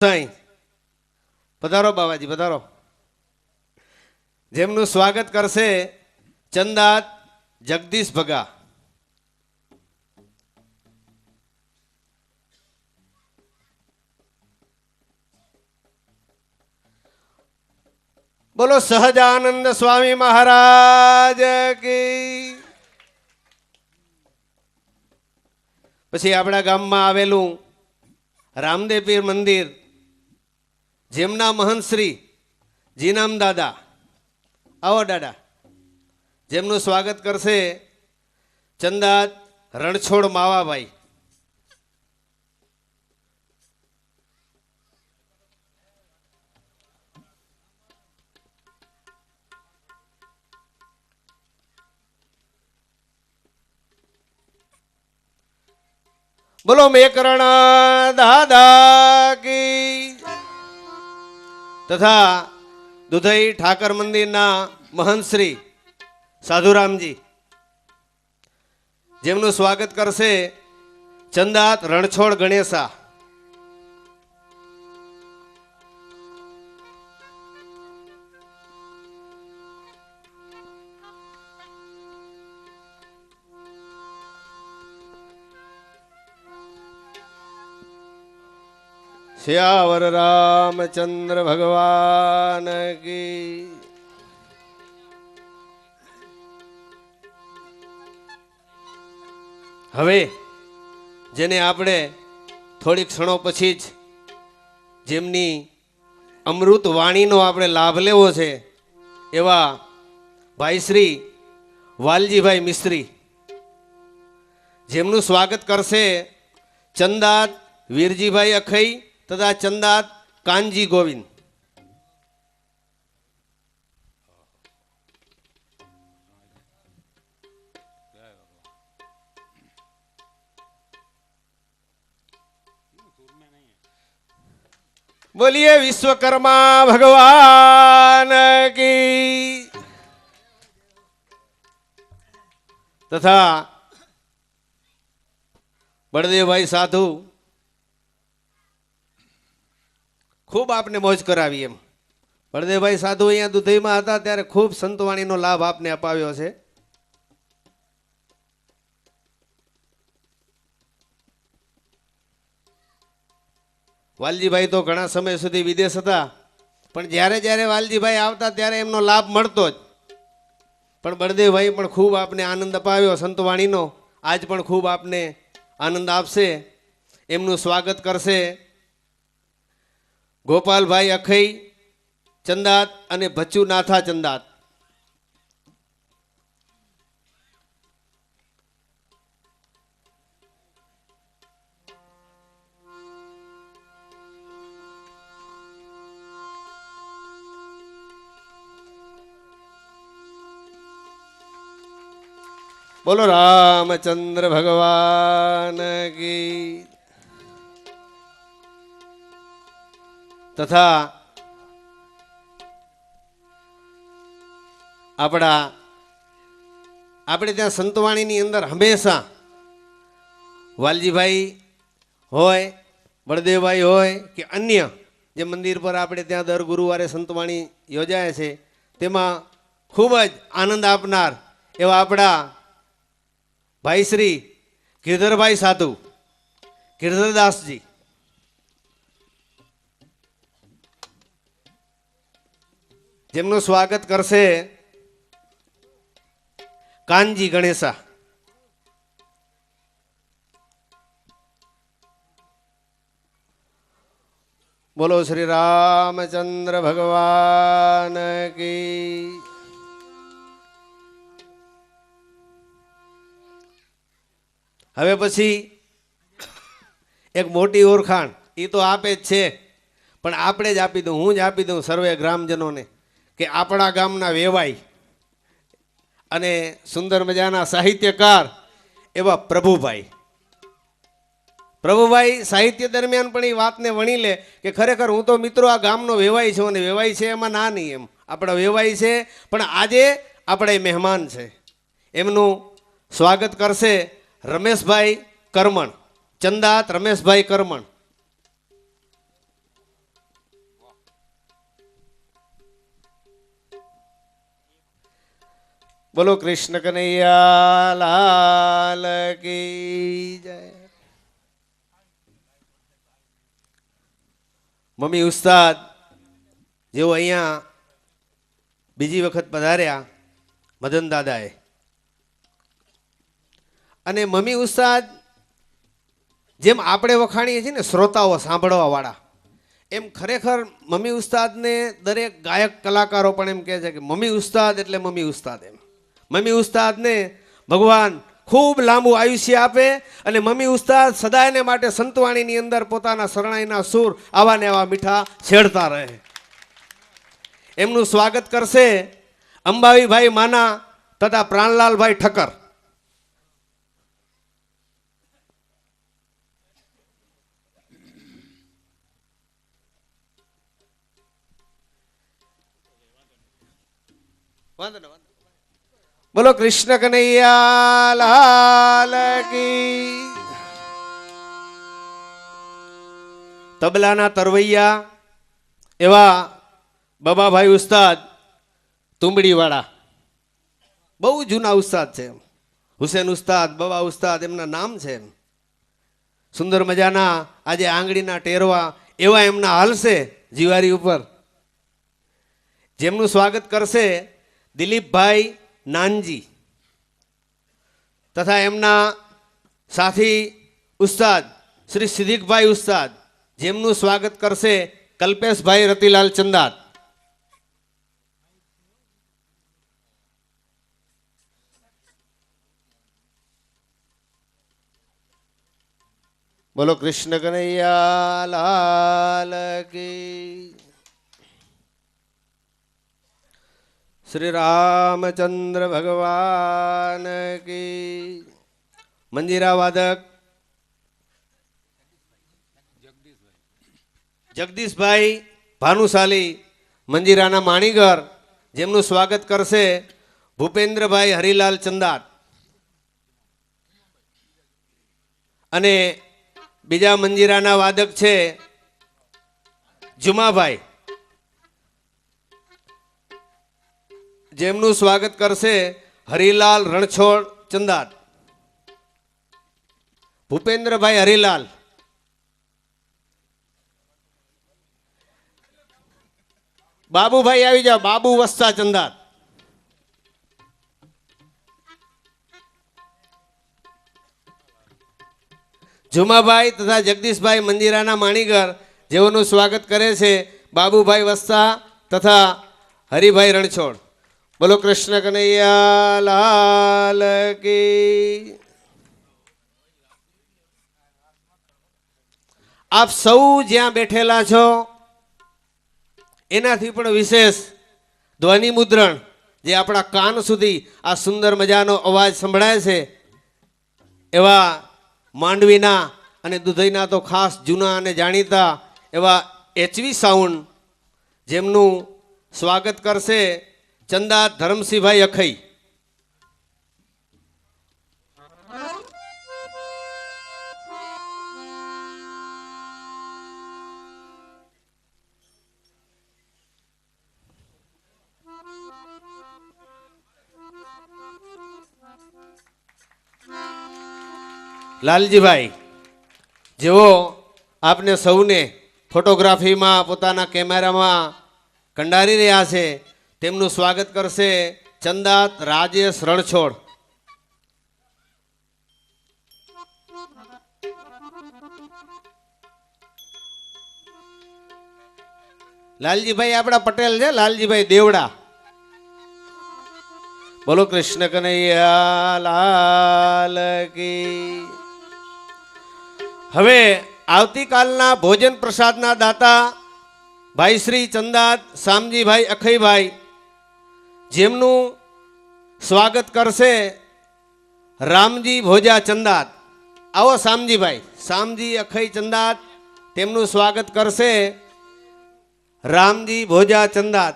સાંઈ પધારો બાબાજી પધારો. જેમનું સ્વાગત કરશે ચંદાત જગદીશ ભગા. બોલો સહજાનંદ સ્વામી મહારાજ કી. પછી આપણા ગામમાં આવેલું રામદેવ મંદિર. જેમના મહંતશ્રી જીનામ દાદા, આવો દાદા. જેમનું સ્વાગત કરશે ચંદાત રણછોડ માવાભાઈ. બોલો મેકરણ દાદા કી. તથા દુધઈ ઠાકર મંદિરના મહંત શ્રી સાધુરામજી. જેમનું સ્વાગત કરશે ચંદાત રણછોડ ગણેશા. શ્યાવર રામચંદ્ર ભગવાન કી. હવે જેને આપણે થોડીક ક્ષણો પછી જ જેમની અમૃત વાણીનો આપણે લાભ લેવો છે, એવા ભાઈ શ્રી વાલજીભાઈ મિસ્ત્રી જેમનું સ્વાગત કરશે ચંદાત વીરજીભાઈ અખઈ તથા ચંદાત કાનજી ગોવિંદ બોલીએ વિશ્વકર્મા ભગવાન કી તથા બળદેવભાઈ સાધુ ખૂબ આપને મોજ કરાવી એમ. બળદેવભાઈ સાધુ અહીંયા દુધઈમાં હતા ત્યારે ખૂબ સંતવાણીનો લાભ આપને અપાવ્યો છે. વાલજીભાઈ તો ઘણા સમય સુધી વિદેશ હતા, પણ જ્યારે જ્યારે વાલજીભાઈ આવતા ત્યારે એમનો લાભ મળતો જ. પણ બળદેવભાઈ પણ ખૂબ આપને આનંદ અપાવ્યો સંતવાણીનો. આજ પણ ખૂબ આપને આનંદ આપશે, એમનું સ્વાગત કરશે. ગોપાલભાઈ અખઈ ચંદાત અને ભચ્ચુ નાથા ચંદાત. બોલો રામચંદ્ર ભગવાન કી તથા આપણા આપણે ત્યાં સંતવાણીની અંદર હંમેશા વાલજીભાઈ હોય, બળદેવભાઈ હોય કે અન્ય જે મંદિર પર આપણે ત્યાં દર ગુરુવારે સંતવાણી યોજાય છે, તેમાં ખૂબ જ આનંદ આપનાર એવા આપણા ભાઈ શ્રી ગિરધરભાઈ સાધુ, ગિરધરદાસજી. જેમનું સ્વાગત કરશે કાનજી ગણેશા. બોલો શ્રી રામચંદ્ર ભગવાન કી. હવે પછી એક મોટી ઓળખાણ એ તો આપે જ છે, પણ આપણે જ આપી દઉં, હું જ આપી દઉં સર્વે ગ્રામજનોને. કે આપણા ગામના વેવાઈ અને સુંદર મજાના સાહિત્યકાર એવા પ્રભુભાઈ. પ્રભુભાઈ સાહિત્ય દરમિયાન પણ એ વાતને વણી લે કે ખરેખર હું તો મિત્રો આ ગામનો વેવાઈ છું અને વેવાઈ છે એમાં ના નહીં એમ. આપણા વેવાઈ છે, પણ આજે આપણે મહેમાન છે. એમનું સ્વાગત કરશે રમેશભાઈ કરમણ, ચંદાત રમેશભાઈ કરમણ. બોલો કૃષ્ણ કનૈયા, લાલ કી જય. મમ્મી ઉસ્તાદ, જેઓ અહીંયા બીજી વખત પધાર્યા, મદન દાદાએ. અને મમ્મી ઉસ્તાદ, જેમ આપણે વખાણીએ છીએ ને શ્રોતાઓ સાંભળવા વાળા એમ ખરેખર મમ્મી ઉસ્તાદને દરેક ગાયક કલાકારો પણ એમ કહે છે કે મમ્મી ઉસ્તાદ એટલે મમ્મી ઉસ્તાદ એમ. મમ્મી ઉસ્તાદને ભગવાન ખૂબ લાંબુ આયુષ્ય આપે અને મમ્મી ઉસ્તાદ સદાયને માટે સંતવાણીની અંદર પોતાના શરણાઈના સૂર આવા ને આવા મીઠા છેડતા રહે એમનું સ્વાગત કરશે અંબાવીભાઈ માના તથા પ્રાણલાલભાઈ ઠક્કર વાંધો. બોલો કૃષ્ણ કનૈયા, લાલ તબલાના તરવૈયા, એવા બાબાભાઈ ઉસ્તાદ તુંબડીવાળા. બહુ જૂના ઉસ્તાદ છે હુસેન ઉસ્તાદ, બાબા ઉસ્તાદ, એમના નામ છે સુંદર મજાના આજે આંગળીના ટેરવા એવા એમના હાલશે જીવારી ઉપર. જેમનું સ્વાગત કરશે દિલીપભાઈ નાનજી તથા એમના સાથી ઉસ્તાદ, શ્રી સિદ્દીકભાઈ ઉસ્તાદ, જેમનું સ્વાગત કરશે કલ્પેશભાઈ રતિલાલ ચંદાત. બોલો કૃષ્ણ કનૈયા લાલ કી. શ્રી રામચંદ્ર ભગવાન કી. મંજીરા વાદક. જગદીશભાઈ ભાનુશાલી, મંજીરાના માણીગર જેમનું સ્વાગત કરશે ભૂપેન્દ્રભાઈ હરિલાલ ચંદાત. અને બીજા મંજીરાના વાદક છે જુમાભાઈ. જેમનું સ્વાગત કરશે હરિલાલ રણછોડ ચંદાટ. ભૂપેન્દ્રભાઈ હરિલાલ. બાબુભાઈ આવી જાઓ, બાબુ વસ્તા ચંદાટ. જુમાભાઈ તથા જગદીશભાઈ મંજીરાના માણીગર જેઓનું સ્વાગત કરે છે બાબુભાઈ વસ્તા તથા હરિભાઈ રણછોડ. બોલો કૃષ્ણ કનૈયા, લાલ કી. આપ સૌ જ્યાં બેઠેલા છો, એનાથી પણ વિશેષ ધ્વનિ મુદ્રણ જે આપણા કાન સુધી આ સુંદર મજાનો અવાજ સંભળાય છે, એવા માંડવીના અને દુધઈના તો ખાસ જૂના અને જાણીતા એવા એચવી સાઉન્ડ જેમનું સ્વાગત કરશે ચંદા ધરમસિંહભાઈ અખઈ. લાલજીભાઈ જેઓ આપને સૌને ફોટોગ્રાફીમાં પોતાના કેમેરામાં કંડારી રહ્યા છે તેમનું સ્વાગત કરશે ચંદાત રાજેશ રણછોડ. લાલજીભાઈ આપણા પટેલ છે, લાલજીભાઈ દેવડા. બોલો કૃષ્ણ કનૈયા લાલ હવે આવતીકાલના ભોજન પ્રસાદના દાતા ભાઈ શ્રી ચંદાત શામજીભાઈ અખઈભાઈ જેમનું સ્વાગત કરશે રામજી ભોજા ચંદાત. આવો શામજીભાઈ શામજી અખઈ ચંદાત, તેમનું સ્વાગત કરશે રામજી ભોજા ચંદાત.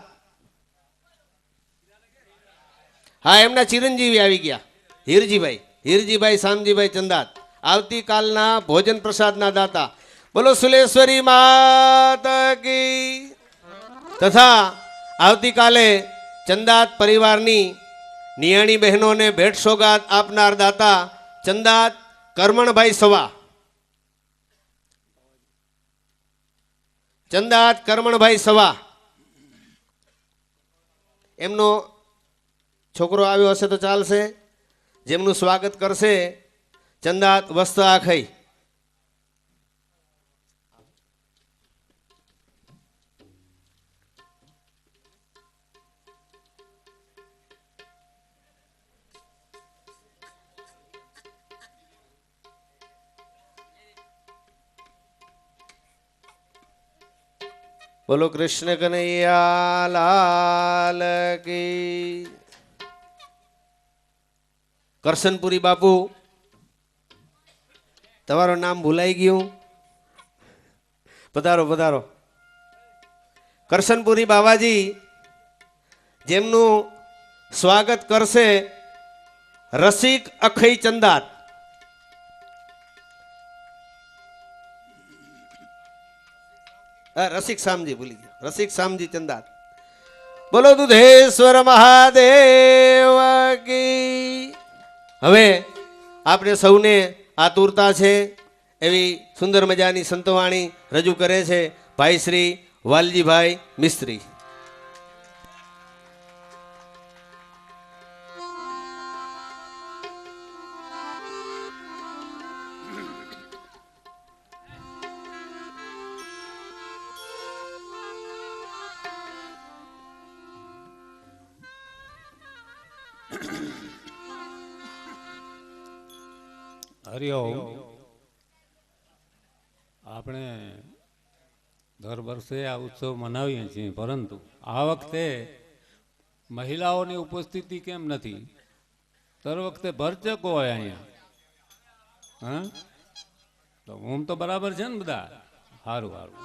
હા, એમના ચિરંજીવી આવી ગયા. હીરજીભાઈ હીરજીભાઈ શામજીભાઈ ચંદાત. આવતીકાલના ભોજન પ્રસાદના દાતા. બોલો, સુલેશ્વરી માતા તથા આવતીકાલે ચંદાત પરિવારની નિયાણી બહેનોને ભેટ સોગાત આપનાર દાતા ચંદાત કરમણભાઈ સવા. ચંદાત કરમણભાઈ સવા. એમનો છોકરો આવ્યો હશે તો ચાલશે. જેમનું સ્વાગત કરશે, ચંદાત વસ્ત આખઈ બોલો કૃષ્ણ કનૈયા, લાલ કરશનપુરી બાપુ, તમારું નામ ભૂલાઈ ગયું? પધારો પધારો. કરશનપુરી બાબાજી જેમનું સ્વાગત કરશે રસિક અખઈ ચંદાત. રસિક શામજી ભૂલી ગયો રસિક શામજી ચંદાર બોલો દુધેશ્વર મહાદેવ કી હવે આપણે સૌને આતુરતા છે એવી સુંદર મજાની સંતવાણી રજૂ કરે છે ભાઈ શ્રી વાલજીભાઈ મિસ્ત્રી હરિઓમ આપણે દર વર્ષે આ ઉત્સવ મનાવીએ છીએ, પરંતુ આ વખતે મહિલાઓની ઉપસ્થિતિ કેમ નથી? દર વખતે ભરચક હોય અહીંયા. હા? તો હું તો બરાબર છે ને બધા? સારું સારું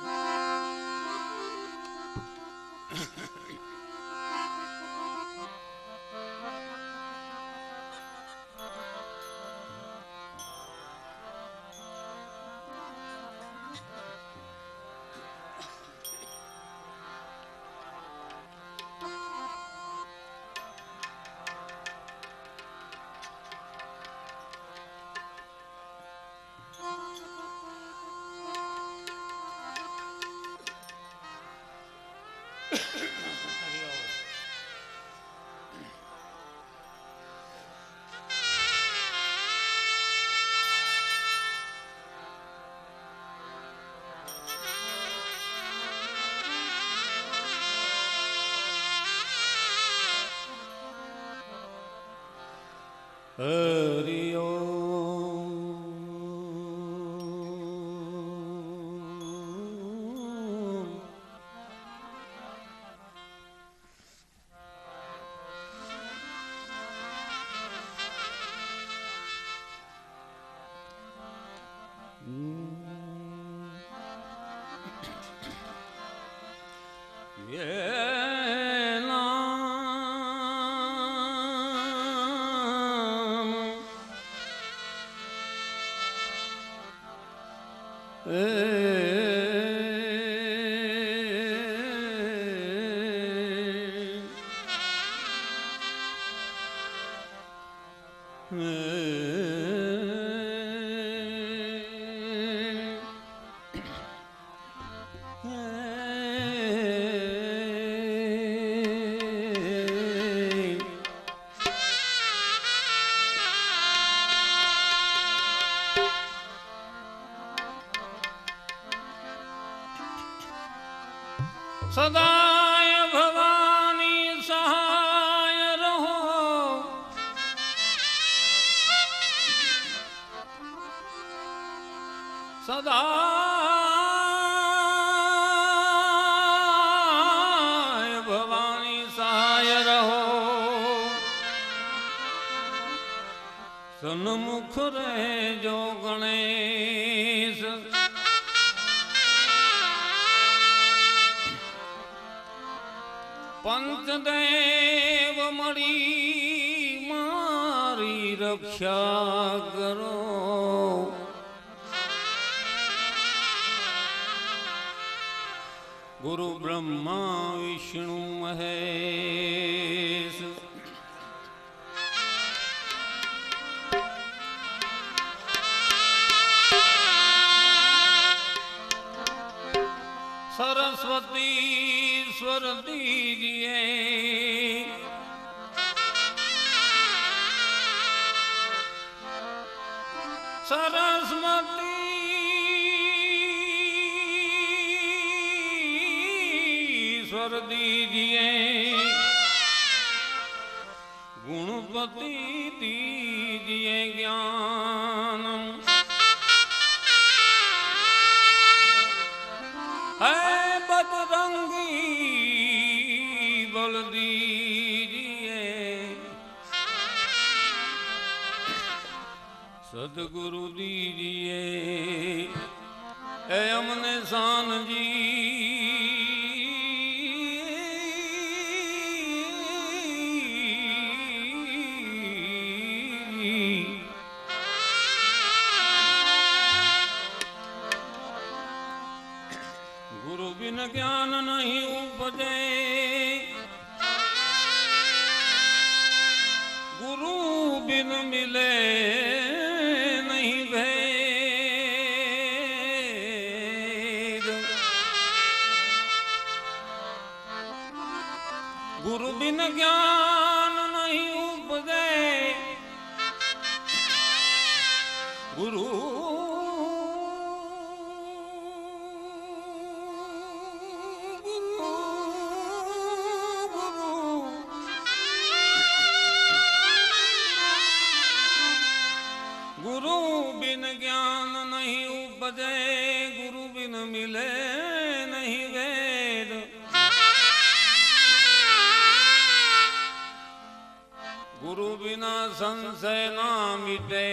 સન્મુખ રહેજો ગણેશ. પંચદેવ મળી મારી રક્ષા કરો. ગુરુ બ્રહ્મા વિષ્ણુ મહેશ. સરસ્વતી ઈશ્વર દીજીએ સરસ્વતી ઈશ્વર દીજીએ. ગુણપતિ દીજીએ જ્ઞાન બજરંગી બલ દીજીએ સદગુરુ ગુરુ બિન बजे गुरु बिन मिले नहीं वेद। गुरु बिना संशय ना मिटे,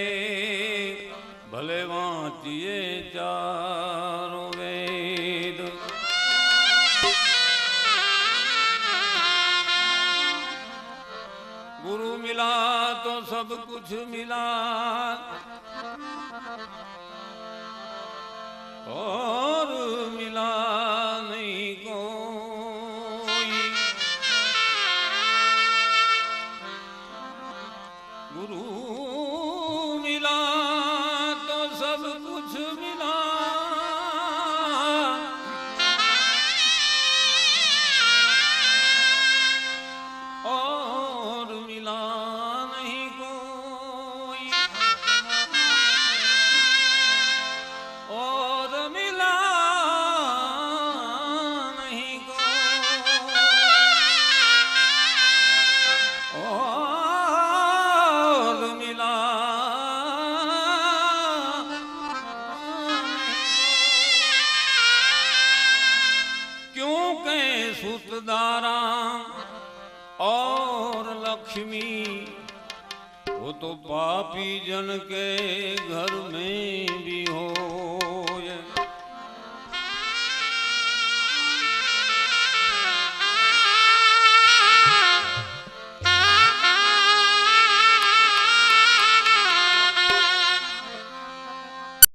भले वाचिए चारों वेद। गुरु मिला तो सब कुछ मिला Oh. और लक्ष्मी वो तो पापी जन के घर में भी हो